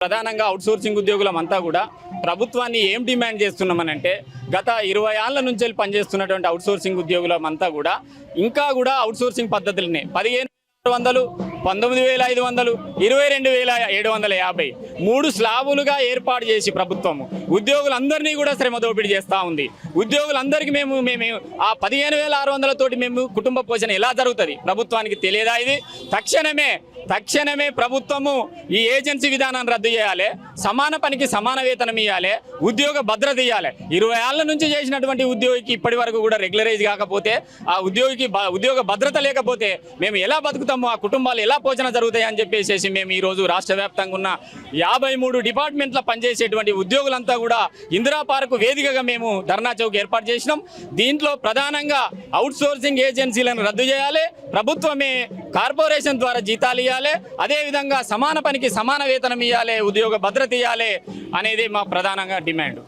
ప్రధానంగా అవుట్సోర్సింగ్ ఉద్యోగులం అంతా కూడా ప్రభుత్వాన్ని ఏం డిమాండ్ చేస్తున్నామనంటే గత ఇరవై ఏళ్ళ నుంచి వెళ్ళి పనిచేస్తున్నటువంటి అవుట్సోర్సింగ్ ఉద్యోగులం అంతా కూడా ఇంకా కూడా అవుట్సోర్సింగ్ పద్ధతులనే పదిహేను ఆరు వందలు పంతొమ్మిది వేల ఐదు వందలు ఇరవై రెండు వేల ఏడు వందల యాభై మూడు స్లాబులుగా ఏర్పాటు చేసి ప్రభుత్వము. ఉద్యోగులందరినీ కూడా శ్రమ దోపిడీ చేస్తూ ఉంది. ఉద్యోగులందరికీ మేము మేము ఆ పదిహేను వేల ఆరు వందలతోటి మేము కుటుంబ పోషణ ఎలా జరుగుతుంది? ప్రభుత్వానికి తెలియదా ఇది? తక్షణమే తక్షణమే ప్రభుత్వము ఈ ఏజెన్సీ విధానాన్ని రద్దు చేయాలి. సమాన పనికి సమాన వేతనం ఇవ్వాలి ఉద్యోగ భద్రత ఇవ్వాలి ఇరవై ఏళ్ళ నుంచి చేసినటువంటి ఉద్యోగికి ఇప్పటి వరకు కూడా రెగ్యులరైజ్ కాకపోతే ఆ ఉద్యోగికి ఉద్యోగ భద్రత లేకపోతే మేము ఎలా బతుకుతాము? ఆ కుటుంబాలు ఎలా పోషణ జరుగుతాయి అని చెప్పేసి మేము ఈరోజు రాష్ట్ర వ్యాప్తంగా ఉన్న యాభై మూడు డిపార్ట్మెంట్ల పనిచేసేటువంటి ఉద్యోగులంతా కూడా ఇందిరా పార్కు వేదికగా మేము ధర్నా చౌక్ ఏర్పాటు చేసినాం. దీంట్లో ప్రధానంగా అవుట్సోర్సింగ్ ఏజెన్సీలను రద్దు చేయాలి. ప్రభుత్వమే కార్పొరేషన్ ద్వారా జీతాలు ఇవ్వాలి అదేవిధంగా సమాన పనికి సమాన వేతనం ఇవ్వాలి ఉద్యోగ భద్రత ఇవ్వాలి అనేది మా ప్రధానంగా డిమాండ్.